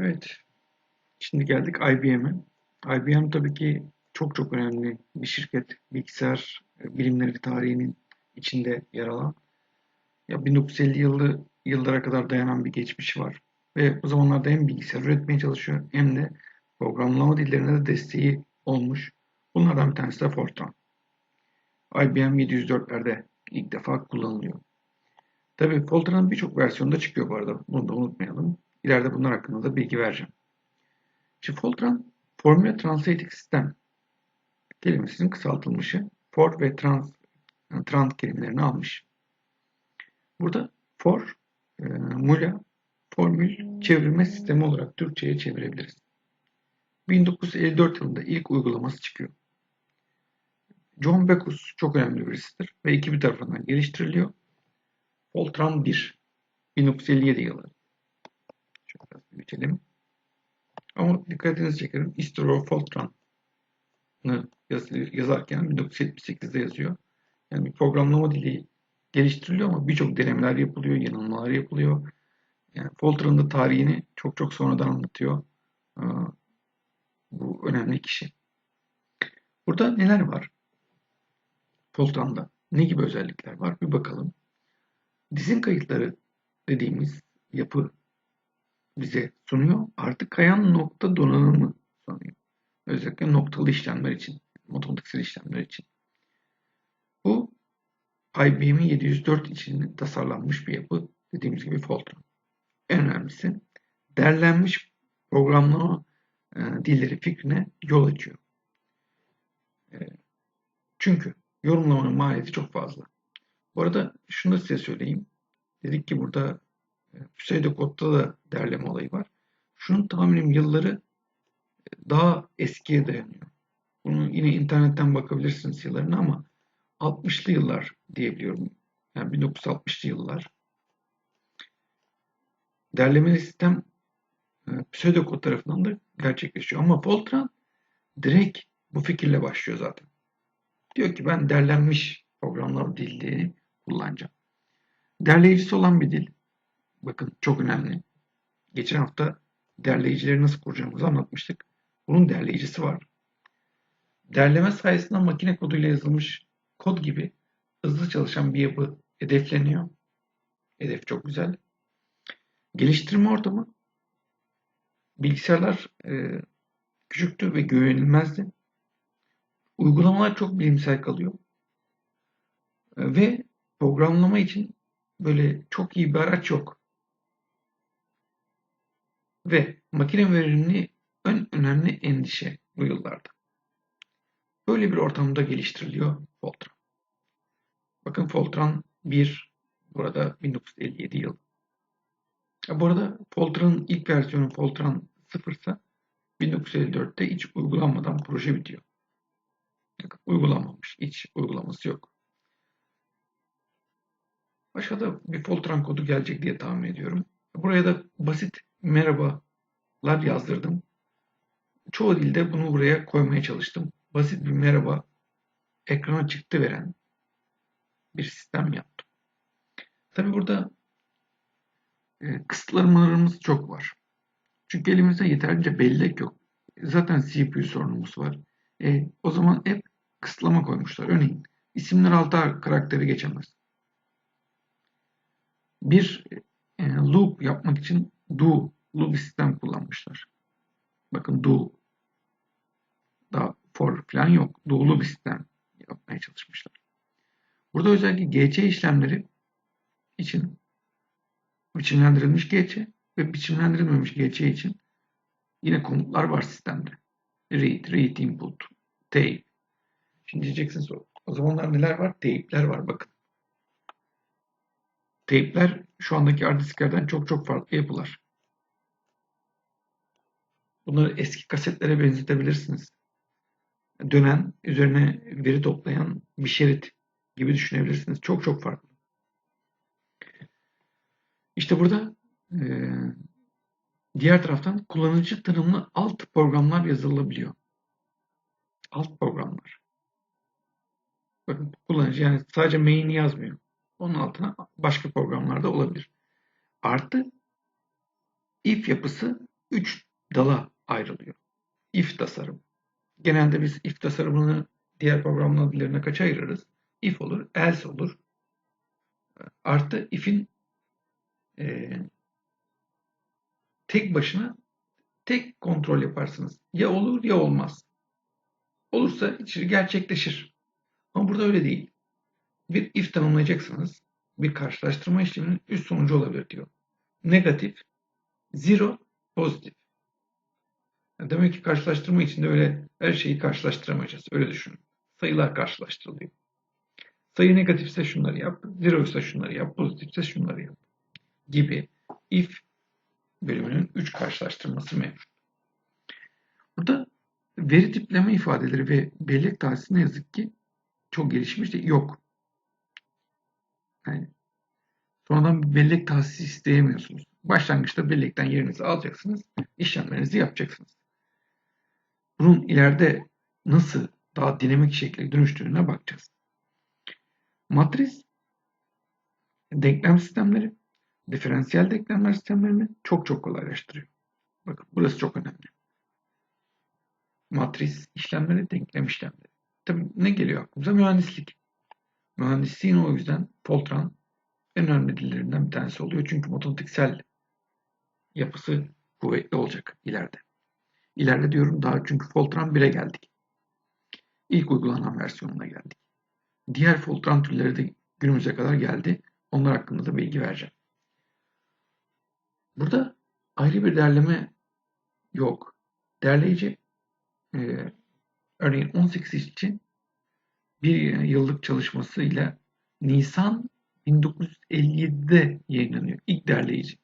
Evet. Şimdi geldik IBM'e. IBM tabii ki çok çok önemli bir şirket. Bilgisayar e, bilimleri tarihinin içinde yer alan. Ya 1950 yılı yıllara kadar dayanan bir geçmişi var. Ve bu zamanlarda hem bilgisayar üretmeye çalışıyor hem de programlama dillerine de desteği olmuş. Bunlardan bir tanesi de Fortran. IBM 704'lerde ilk defa kullanılıyor. Tabii Fortran'ın birçok versiyonda çıkıyor bu arada. Bunu da unutmayalım. İleride bunlar hakkında da bilgi vereceğim. Şimdi Fortran, Formula Translating System kelimesinin kısaltılmışı. For ve trans, yani trans kelimelerini almış. Burada for, e, mula, formül çevirme sistemi olarak Türkçe'ye çevirebiliriz. 1954 yılında ilk uygulaması çıkıyor. John Backus çok önemli birisidir ve ekibi tarafından geliştiriliyor. Fortran 1, 1957 yılı. Büyütelim. Ama dikkatinizi çekerim. History of Fortran'ı yaz, yazarken 1978'de yazıyor. Yani bir programlama dili geliştiriliyor ama birçok denemeler yapılıyor, yanılmalar yapılıyor. Yani Fortran'ın da tarihini çok çok sonradan anlatıyor. Bu önemli kişi. Burada neler var? Fortran'da ne gibi özellikler var? Bir bakalım. Dizin kayıtları dediğimiz yapı bize sunuyor. Artık kayan nokta donanımı sunuyor. Özellikle noktalı işlemler için, matematiksel işlemler için. Bu IBM 704 için tasarlanmış bir yapı. Dediğimiz gibi Fortran. En önemlisi derlenmiş programlama e, dilleri fikrine yol açıyor. E, çünkü yorumlamanın maliyeti çok fazla. Bu arada şunu da size söyleyeyim. Dedik ki burada pseudokodda da derleme olayı var. Şunun tahminim yılları daha eskiye dayanıyor. Bunu yine internetten bakabilirsiniz yıllarına ama 60'lı yıllar diyebiliyorum. Yani 1960'lı yıllar. Derlemeli sistem e, pseudokod tarafından da gerçekleşiyor. Ama Fortran direkt bu fikirle başlıyor zaten. Diyor ki ben derlenmiş programlama dilini kullanacağım. Derleyicisi olan bir dil. Bakın çok önemli. Geçen hafta derleyicileri nasıl kuracağımızı anlatmıştık. Bunun derleyicisi var. Derleme sayesinde makine koduyla yazılmış kod gibi hızlı çalışan bir yapı hedefleniyor. Hedef çok güzel. Geliştirme ortamı bilgisayarlar e, küçüktü ve güvenilmezdi. Uygulamalar çok bilimsel kalıyor. E, ve programlama için böyle çok iyi bir araç yok. Ve makine verimliliği en önemli endişe bu yıllarda. Böyle bir ortamda geliştiriliyor Fortran. Bakın Fortran 1 burada 1957 yıl. Bu arada Fortran'ın ilk versiyonu Fortran 0 ise 1954'te hiç uygulanmadan proje bitiyor. Uygulanmamış. Hiç uygulaması yok. Başka da bir Fortran kodu gelecek diye tahmin ediyorum. Buraya da basit merhabalar yazdırdım. Çoğu dilde bunu buraya koymaya çalıştım. Basit bir merhaba ekrana çıktı veren bir sistem yaptım. Tabi burada e, kısıtlamalarımız çok var. Çünkü elimizde yeterince bellek yok. Zaten CPU sorunumuz var. E, o zaman hep kısıtlama koymuşlar. Örneğin isimler altı karakteri geçemez. Bir e, loop yapmak için do bir sistem kullanmışlar. Bakın do daha for falan yok. Do'lu bir sistem yapmaya çalışmışlar. Burada özellikle GC işlemleri için biçimlendirilmiş GC ve biçimlendirilmemiş GC için yine komutlar var sistemde. Read, read input, tape. Şimdi diyeceksiniz o zamanlar neler var? Tape'ler var bakın. Tape'ler şu andaki hard disklerden çok çok farklı yapılar. Bunları eski kasetlere benzetebilirsiniz. Dönen, üzerine veri toplayan bir şerit gibi düşünebilirsiniz. Çok çok farklı. İşte burada e, diğer taraftan kullanıcı tanımlı alt programlar yazılabiliyor. Alt programlar. Bakın kullanıcı yani sadece main'i yazmıyor. Onun altına başka programlar da olabilir. Artı if yapısı üç dala ayrılıyor. If tasarım. Genelde biz if tasarımını diğer programlama dillerine kaça ayırırız? If olur, else olur. Artı if'in e, tek başına tek kontrol yaparsınız. Ya olur ya olmaz. Olursa içeri gerçekleşir. Ama burada öyle değil. Bir if tanımlayacaksınız. Bir karşılaştırma işleminin üst sonucu olabilir diyor. Negatif, zero, pozitif. Demek ki karşılaştırma içinde öyle her şeyi karşılaştıramayacağız. Öyle düşünün. Sayılar karşılaştırılıyor. Sayı negatifse şunları yap, zero ise şunları yap, pozitifse şunları yap gibi if bölümünün 3 karşılaştırması mevcut. Burada veri tipleme ifadeleri ve bellek tahsisi ne yazık ki çok gelişmiş de yok. Yani sonradan bir bellek tahsisi isteyemiyorsunuz. Başlangıçta bellekten yerinizi alacaksınız, işlemlerinizi yapacaksınız. Bunun ileride nasıl daha dinamik şekilde dönüştüğüne bakacağız. Matris denklem sistemleri diferansiyel denklemler sistemlerini çok çok kolaylaştırıyor. Bakın burası çok önemli. Matris işlemleri, denklem işlemleri. Tabii ne geliyor aklımıza? Mühendislik. Mühendisliğin o yüzden Fortran en önemli dillerinden bir tanesi oluyor. Çünkü matematiksel yapısı kuvvetli olacak ileride. İleride diyorum daha çünkü Fortran 1'e geldik. İlk uygulanan versiyonuna geldik. Diğer Fortran türleri de günümüze kadar geldi. Onlar hakkında da bilgi vereceğim. Burada ayrı bir derleme yok. Derleyici e, örneğin 18 için bir yıllık çalışmasıyla Nisan 1957'de yayınlanıyor. İlk derleyici.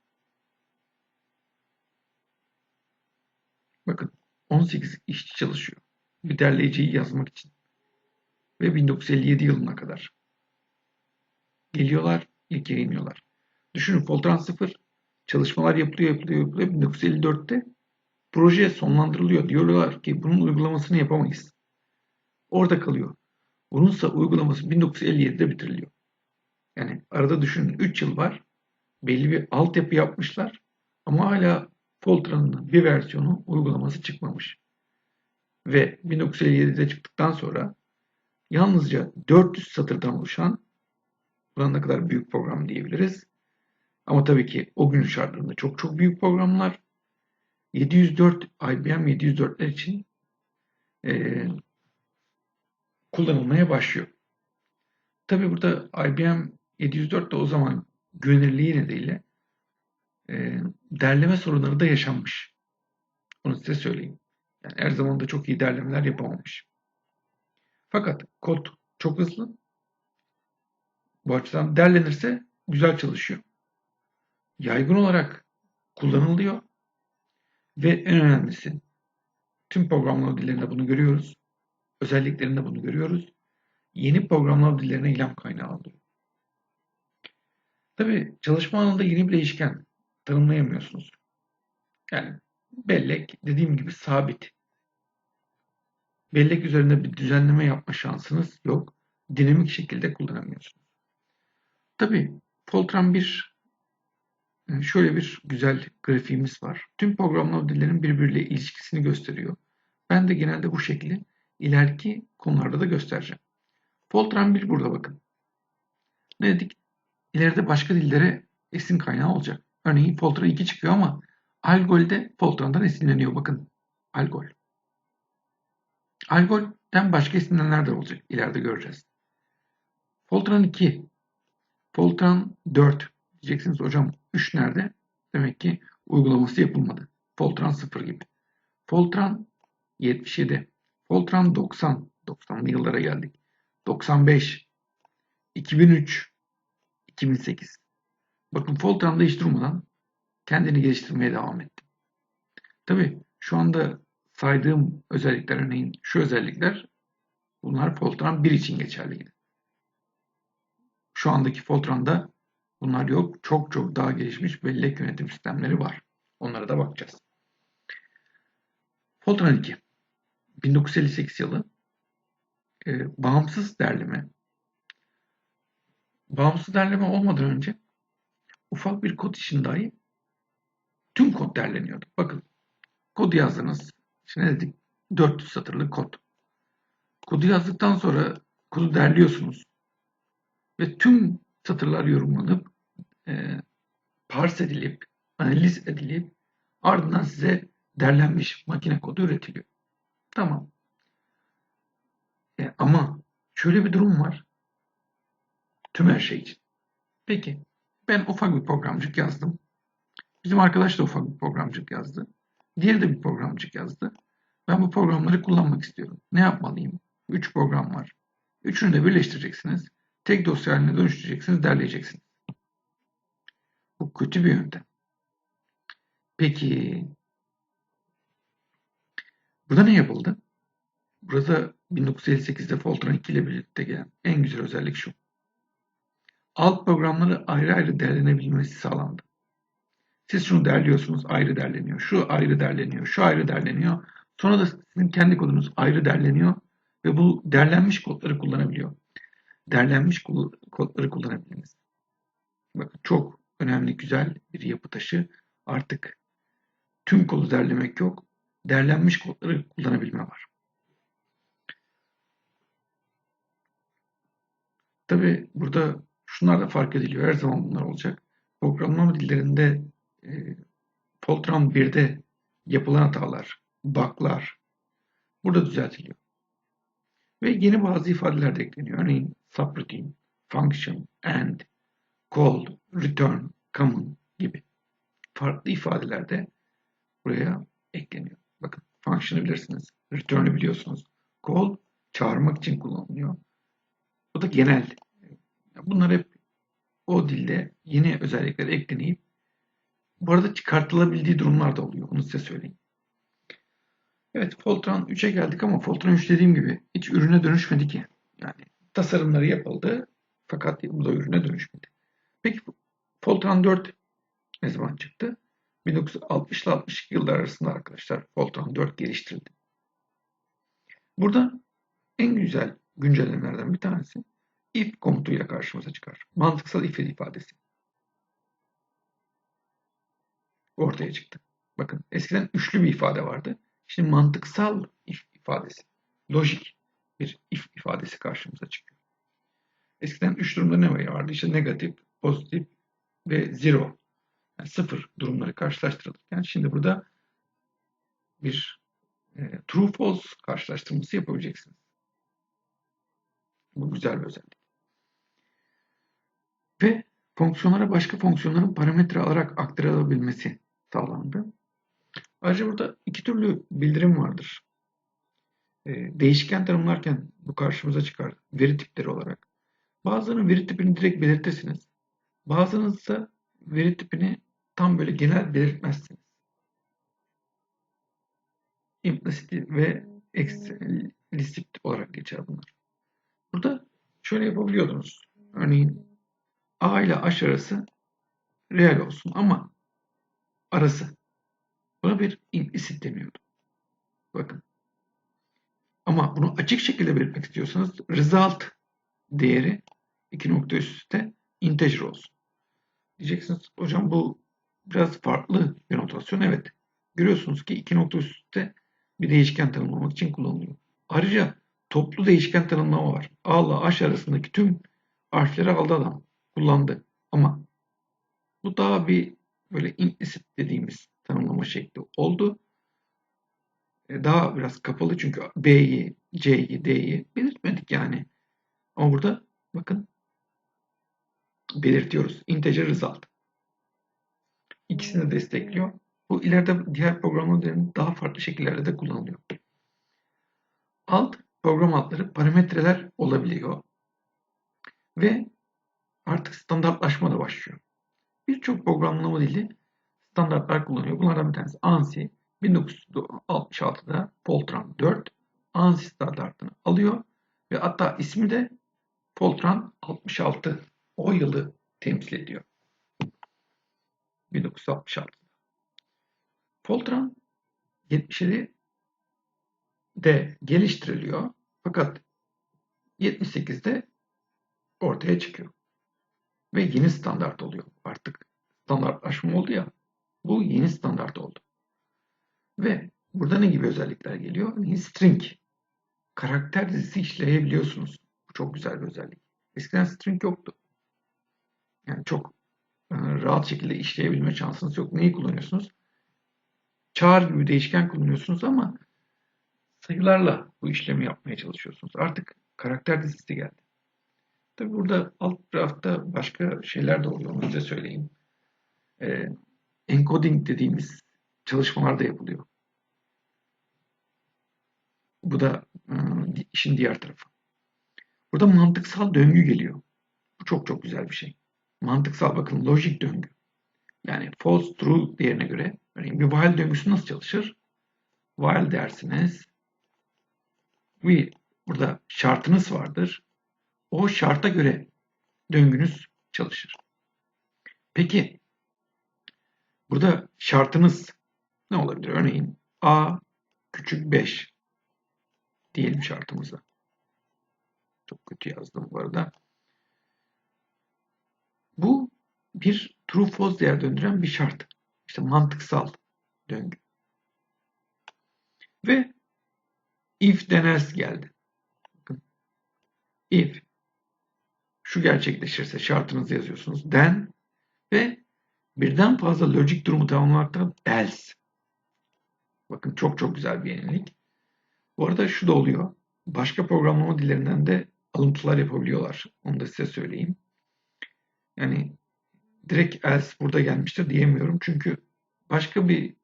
Bakın 18 işçi çalışıyor. Bir derleyiciyi yazmak için. Ve 1957 yılına kadar. Geliyorlar, ilk yayınlıyorlar. Düşünün Fortran 0 çalışmalar yapılıyor, yapılıyor, yapılıyor. 1954'te proje sonlandırılıyor. Diyorlar ki bunun uygulamasını yapamayız. Orada kalıyor. Bununsa uygulaması 1957'de bitiriliyor. Yani arada düşünün 3 yıl var. Belli bir altyapı yapmışlar. Ama hala Fortran'ın bir versiyonu uygulaması çıkmamış. Ve 1957'de çıktıktan sonra yalnızca 400 satırdan oluşan buna ne kadar büyük program diyebiliriz. Ama tabii ki o günün şartlarında çok çok büyük programlar. 704 IBM 704'ler için e, kullanılmaya başlıyor. Tabii burada IBM 704 de o zaman güvenirliği nedeniyle e, derleme sorunları da yaşanmış. Onu size söyleyeyim. Yani her zaman da çok iyi derlemeler yapamamış. Fakat kod çok hızlı. Bu açıdan derlenirse güzel çalışıyor. Yaygın olarak kullanılıyor. Ve en önemlisi tüm programlama dillerinde bunu görüyoruz. Özelliklerinde bunu görüyoruz. Yeni programlama dillerine ilham kaynağı alıyor. Tabi çalışma alanında yeni bir değişken tanımlayamıyorsunuz. Yani bellek dediğim gibi sabit. Bellek üzerinde bir düzenleme yapma şansınız yok. Dinamik şekilde kullanamıyorsunuz. Tabi Fortran 1 e, şöyle bir güzel grafiğimiz var. Tüm programlama dillerinin birbiriyle ilişkisini gösteriyor. Ben de genelde bu şekli ileriki konularda da göstereceğim. Fortran 1 burada bakın. Ne dedik? İleride başka dillere esin kaynağı olacak. Örneğin Fortran 2 çıkıyor ama Algol'de Fortran'dan esinleniyor bakın. Algol. Algol'den başka esinlenenler de olacak. İleride göreceğiz. Fortran 2, Fortran 4 diyeceksiniz hocam 3 nerede? Demek ki uygulaması yapılmadı. Fortran 0 gibi. Fortran 77, Fortran 90, 90'lı yıllara geldik. 95, 2003, 2008. Bakın Fortran'da hiç durmadan kendini geliştirmeye devam etti. Tabi şu anda saydığım özellikler örneğin şu özellikler bunlar Fortran 1 için geçerliydi. Şu andaki Fortran'da bunlar yok. Çok çok daha gelişmiş bellek yönetim sistemleri var. Onlara da bakacağız. Fortran 2 1958 yılı e, bağımsız derleme bağımsız derleme olmadan önce ufak bir kod için dahi tüm kod derleniyordu. Bakın kodu yazdınız. Şimdi ne dedik? 400 satırlık kod. Kodu yazdıktan sonra kodu derliyorsunuz. Ve tüm satırlar yorumlanıp e, parse edilip, analiz edilip ardından size derlenmiş makine kodu üretiliyor. Tamam. E, ama şöyle bir durum var. Tüm her şey için. Peki ben ufak bir programcık yazdım. Bizim arkadaş da ufak bir programcık yazdı. Diğeri de bir programcık yazdı. Ben bu programları kullanmak istiyorum. Ne yapmalıyım? Üç program var. Üçünü de birleştireceksiniz. Tek dosya haline dönüştüreceksiniz, derleyeceksiniz. Bu kötü bir yöntem. Peki burada ne yapıldı? Burada 1958'de Fortran 2 ile birlikte gelen en güzel özellik şu. Alt programları ayrı ayrı derlenebilmesi sağlandı. Siz şunu derliyorsunuz, ayrı derleniyor. Şu ayrı derleniyor, şu ayrı derleniyor. Sonra da sizin kendi kodunuz ayrı derleniyor ve bu derlenmiş kodları kullanabiliyor. Derlenmiş kodları kullanabilirsiniz. Bakın çok önemli, güzel bir yapı taşı. Artık tüm kodu derlemek yok. Derlenmiş kodları kullanabilme var. Tabi burada şunlar da fark ediliyor. Her zaman bunlar olacak. Programlama dillerinde e, Fortran 1'de yapılan hatalar, bug'lar burada düzeltiliyor. Ve yeni bazı ifadeler de ekleniyor. Örneğin subroutine, function, and, call, return, common gibi farklı ifadeler de buraya ekleniyor. Bakın function'ı bilirsiniz. Return'ı biliyorsunuz. Call çağırmak için kullanılıyor. Bu da genel. Bunlar hep o dilde yeni özellikler eklenip bu arada çıkartılabildiği durumlar da oluyor. Onu size söyleyeyim. Evet Fortran 3'e geldik ama Fortran 3 dediğim gibi hiç ürüne dönüşmedi ki. Yani tasarımları yapıldı fakat bu da ürüne dönüşmedi. Peki Fortran 4 ne zaman çıktı? 1960 ile 62 yıllar arasında arkadaşlar Fortran 4 geliştirildi. Burada en güzel güncellemelerden bir tanesi if komutuyla karşımıza çıkar. Mantıksal if ifadesi. Ortaya çıktı. Bakın eskiden üçlü bir ifade vardı. Şimdi mantıksal if ifadesi, lojik bir if ifadesi karşımıza çıkıyor. Eskiden üç durumda ne vardı? İşte negatif, pozitif ve zero. Yani sıfır durumları karşılaştırılırken şimdi burada bir e, true false karşılaştırması yapabileceksiniz. Bu güzel bir özellik. Ve fonksiyonlara başka fonksiyonların parametre alarak aktarılabilmesi sağlandı. Ayrıca burada iki türlü bildirim vardır. E, değişken tanımlarken bu karşımıza çıkar veri tipleri olarak. Bazılarının veri tipini direkt belirtirsiniz. Bazılarınız ise veri tipini tam böyle genel belirtmezsiniz. Implicit ve explicit olarak geçer bunlar. Burada şöyle yapabiliyordunuz. Örneğin A ile H arası reel olsun ama arası. Buna bir implicit deniyordu. Bakın. Ama bunu açık şekilde belirtmek istiyorsanız result değeri iki nokta üstte integer olsun. Diyeceksiniz hocam bu biraz farklı bir notasyon. Evet. Görüyorsunuz ki iki nokta üstte bir değişken tanımlamak için kullanılıyor. Ayrıca toplu değişken tanımlama var. A ile H arasındaki tüm harfleri aldı adam. Kullandı. Ama bu daha bir böyle implicit dediğimiz tanımlama şekli oldu. E, daha biraz kapalı çünkü B'yi, C'yi, D'yi belirtmedik yani. Ama burada bakın belirtiyoruz. Integer result. İkisini de destekliyor. Bu ileride diğer programların daha farklı şekillerde de kullanılıyor. Alt program adları parametreler olabiliyor. Ve artık standartlaşma da başlıyor. Birçok programlama dili standartlar kullanıyor. Bunlardan bir tanesi ANSI. 1966'da Fortran 4 ANSI standartını alıyor ve hatta ismi de Fortran 66 o yılı temsil ediyor. 1966. Fortran 77'de geliştiriliyor fakat 78'de ortaya çıkıyor. Ve yeni standart oluyor. Artık standartlaşma oldu ya bu yeni standart oldu. Ve burada ne gibi özellikler geliyor? Örneğin string. Karakter dizisi işleyebiliyorsunuz. Bu çok güzel bir özellik. Eskiden string yoktu. Yani çok rahat şekilde işleyebilme şansınız yok. Neyi kullanıyorsunuz? Çağır gibi değişken kullanıyorsunuz ama sayılarla bu işlemi yapmaya çalışıyorsunuz. Artık karakter dizisi geldi. Tabi burada alt tarafta başka şeyler de oluyor. Onu size söyleyeyim. Ee, encoding dediğimiz çalışmalar da yapılıyor. Bu da e, işin diğer tarafı. Burada mantıksal döngü geliyor. Bu çok çok güzel bir şey. Mantıksal bakın lojik döngü. Yani false true değerine göre örneğin bir while döngüsü nasıl çalışır? While dersiniz bir burada şartınız vardır. O şarta göre döngünüz çalışır. Peki burada şartınız ne olabilir? Örneğin A küçük 5 diyelim şartımıza. Çok kötü yazdım bu arada. Bu bir true false değer döndüren bir şart. İşte mantıksal döngü. Ve if deners geldi. Bakın. If şu gerçekleşirse şartınızı yazıyorsunuz. Then ve birden fazla lojik durumu tamamlamakta else. Bakın çok çok güzel bir yenilik. Bu arada şu da oluyor. Başka programlama dillerinden de alıntılar yapabiliyorlar. Onu da size söyleyeyim. Yani direkt else burada gelmiştir diyemiyorum. Çünkü başka bir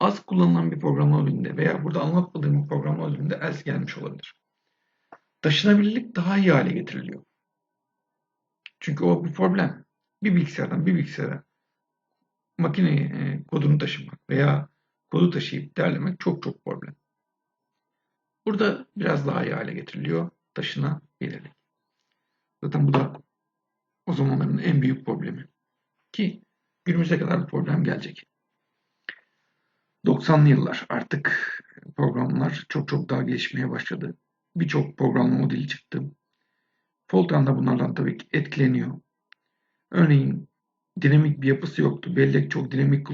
az kullanılan bir programlama dilinde veya burada anlatmadığım bir programlama dilinde else gelmiş olabilir. Taşınabilirlik daha iyi hale getiriliyor. Çünkü o bir problem. Bir bilgisayardan bir bilgisayara makineyi e, kodunu taşımak veya kodu taşıyıp derlemek çok çok problem. Burada biraz daha iyi hale getiriliyor. Taşınabilirlik. Zaten bu da o zamanların en büyük problemi. Ki günümüze kadar bu problem gelecek. 90'lı yıllar artık programlar çok çok daha gelişmeye başladı. Birçok programlama dili çıktı. Fortran da bunlardan tabii ki etkileniyor. Örneğin dinamik bir yapısı yoktu. Bellek çok dinamik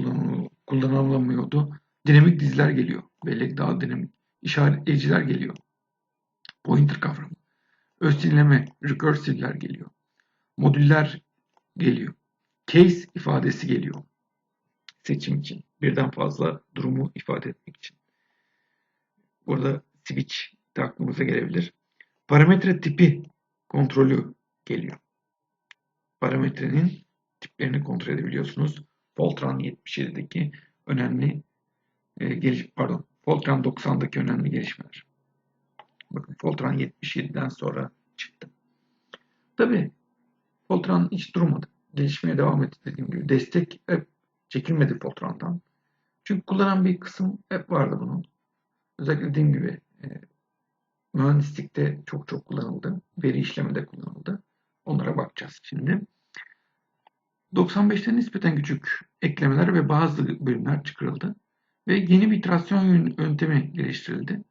kullanılamıyordu. Dinamik diziler geliyor. Bellek daha dinamik. İşaretleyiciler geliyor. Pointer kavramı. Öz dinleme, recursive'ler geliyor. Modüller geliyor. Case ifadesi geliyor. Seçim için. Birden fazla durumu ifade etmek için. Burada switch de aklımıza gelebilir. Parametre tipi kontrolü geliyor. Parametrenin tiplerini kontrol edebiliyorsunuz. Fortran 77'deki önemli e, geliş pardon Fortran 90'daki önemli gelişmeler. Bakın Fortran 77'den sonra çıktı. Tabi Fortran hiç durmadı. Gelişmeye devam etti dediğim gibi. Destek hep çekilmedi Fortran'dan. Çünkü kullanan bir kısım hep vardı bunun. Özellikle dediğim gibi e, mühendislikte çok çok kullanıldı. Veri işlemede kullanıldı. Onlara bakacağız şimdi. 95'te nispeten küçük eklemeler ve bazı bölümler çıkarıldı. Ve yeni bir iterasyon yöntemi geliştirildi.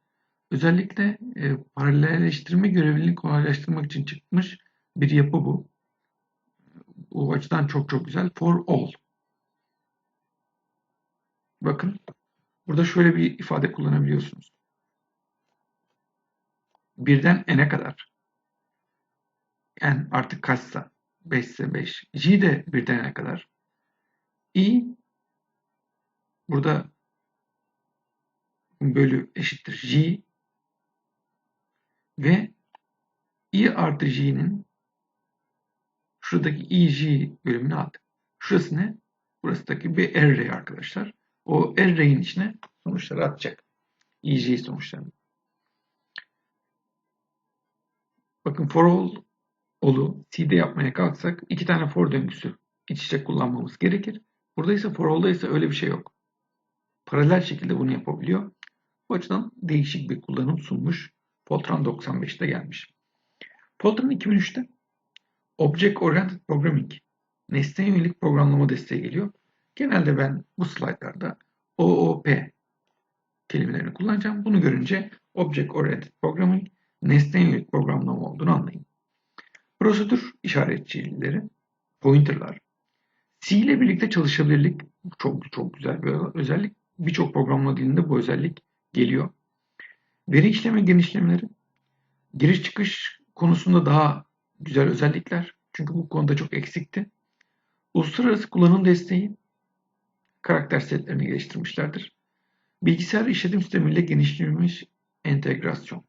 Özellikle e, paralelleştirme görevliliğini kolaylaştırmak için çıkmış bir yapı bu. Bu açıdan çok çok güzel. For all. Bakın burada şöyle bir ifade kullanabiliyorsunuz. Birden n'e kadar. N artık kaçsa 5 ise 5. J de birden n'e kadar. I burada bölü eşittir J ve I artı J'nin şuradaki EJ bölümünü aldık. Şurası ne? Burasıdaki bir array arkadaşlar. O array'in içine sonuçları atacak. EJ sonuçlarını. Bakın for all all'u C'de yapmaya kalksak iki tane for döngüsü iç içe kullanmamız gerekir. Burada ise for all'da ise öyle bir şey yok. Paralel şekilde bunu yapabiliyor. Bu açıdan değişik bir kullanım sunmuş. Fortran 95'te gelmiş. Fortran 2003'te Object Oriented Programming nesneye yönelik programlama desteği geliyor. Genelde ben bu slaytlarda OOP kelimelerini kullanacağım. Bunu görünce Object Oriented Programming nesneye yönelik programlama olduğunu anlayın. Prosedür işaretçileri, pointerlar, C ile birlikte çalışabilirlik çok çok güzel bir özellik. birçok programlama dilinde bu özellik geliyor. Veri işleme genişlemeleri giriş çıkış konusunda daha güzel özellikler. Çünkü bu konuda çok eksikti. Uluslararası kullanım desteği karakter setlerini geliştirmişlerdir. Bilgisayar işletim sistemiyle genişletilmiş entegrasyon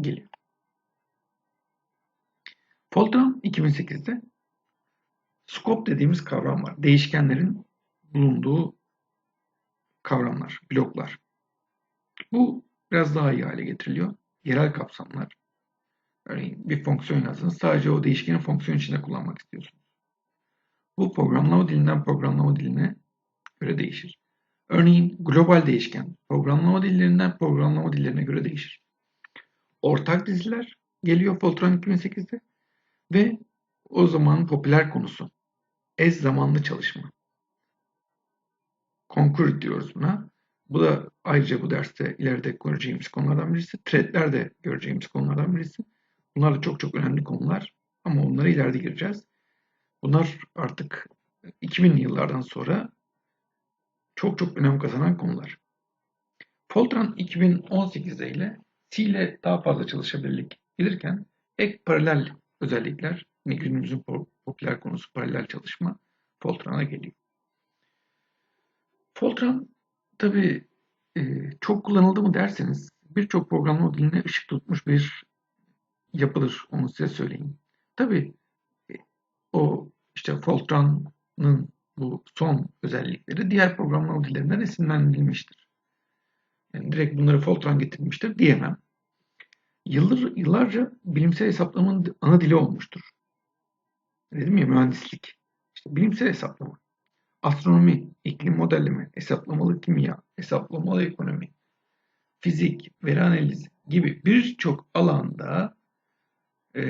geliyor. Fortran 2008'de scope dediğimiz kavram var. Değişkenlerin bulunduğu kavramlar, bloklar. Bu biraz daha iyi hale getiriliyor. Yerel kapsamlar. Örneğin bir fonksiyon yazdınız. Sadece o değişkeni fonksiyon içinde kullanmak istiyorsunuz. Bu programlama dilinden programlama diline göre değişir. Örneğin global değişken programlama dillerinden programlama dillerine göre değişir. Ortak diziler geliyor Fortran 2008'de ve o zamanın popüler konusu ez zamanlı çalışma. Concurrent diyoruz buna. Bu da ayrıca bu derste ileride göreceğimiz konulardan birisi. Threadler de göreceğimiz konulardan birisi. Bunlar çok çok önemli konular ama onlara ileride gireceğiz. Bunlar artık 2000'li yıllardan sonra çok çok önem kazanan konular. Fortran 2018'de ile C ile daha fazla çalışabilirlik gelirken ek paralel özellikler, yani günümüzün popüler konusu paralel çalışma Fortran'a geliyor. Fortran tabi e, çok kullanıldı mı derseniz birçok programlama diline ışık tutmuş bir yapıdır. Onu size söyleyeyim. Tabi e, o işte Fortran'ın bu son özellikleri diğer programlama dillerinden esinlenilmiştir. Yani direkt bunları Fortran getirmiştir diyemem. Yıllar, yıllarca bilimsel hesaplamanın ana dili olmuştur. Dedim ya mühendislik. İşte bilimsel hesaplama. Astronomi, iklim modelleme, hesaplamalı kimya, hesaplamalı ekonomi, fizik, veri analizi gibi birçok alanda e,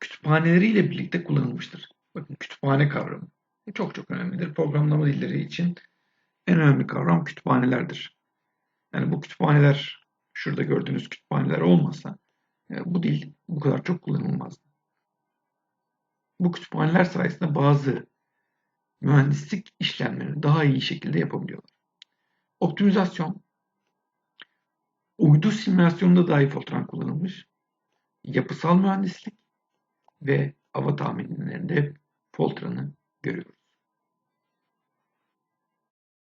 kütüphaneleriyle birlikte kullanılmıştır. Bakın kütüphane kavramı çok çok önemlidir. Programlama dilleri için en önemli kavram kütüphanelerdir. Yani bu kütüphaneler, şurada gördüğünüz kütüphaneler olmasa e, bu dil bu kadar çok kullanılmazdı. Bu kütüphaneler sayesinde bazı mühendislik işlemlerini daha iyi şekilde yapabiliyorlar. Optimizasyon, uydu simülasyonunda dahi Fortran kullanılmış. Yapısal mühendislik ve hava tahminlerinde Fortran'ı görüyoruz.